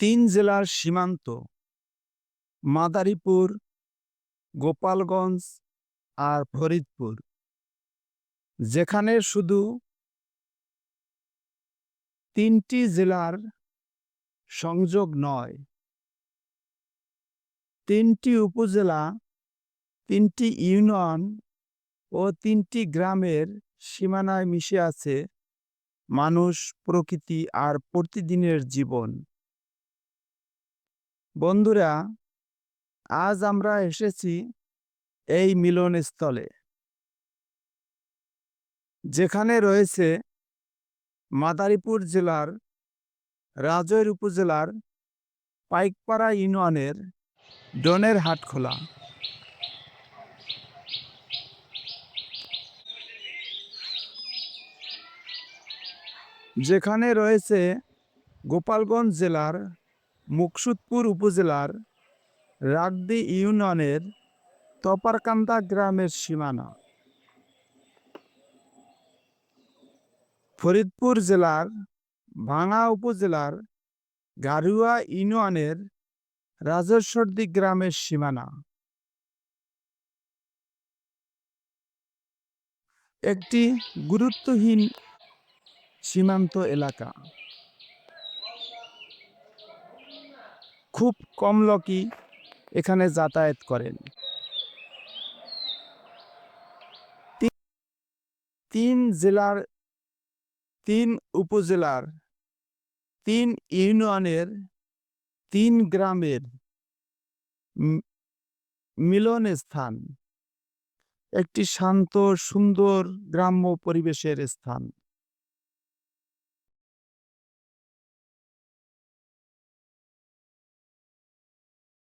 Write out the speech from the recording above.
তিন জেলার সীমান্ত। মাদারীপুর, গোপালগঞ্জ আর ফরিদপুর। যেখানে শুধু তিনটি জেলার সংযোগ নয়, তিনটি উপজেলা, তিনটি ইউনিয়ন ও তিনটি গ্রামের সীমানায় মিশে আছে মানুষ, প্রকৃতি আর প্রতিদিনের জীবন। বন্ধুরা, আজ আমরা এসেছি এই মিলনস্থলে, যেখানে রয়েছে মাদারীপুর জেলার, রাজৈর উপজেলার পাইকপাড়া ইউনিয়নের ডনের হাটখোলা। যেখানে রয়েছে গোপালগঞ্জ জেলার মুকসুদপুর উপজেলার রাগদি ইউনিয়নের তপারকান্দা গ্রামের সীমানা। ফরিদপুর জেলার ভাঙা উপজেলার গারুয়া ইউনিয়নের রাজস্বরদী গ্রামের সীমানা। একটি গুরুত্বহীন সীমান্ত এলাকা। খুব কম লোকই এখানে যাতায়াত করেন। তিন জেলার, তিন উপজেলার, তিন ইউনিয়নের, তিন গ্রামের মিলন স্থান। একটি শান্ত, সুন্দর, গ্রাম্য পরিবেশের স্থান।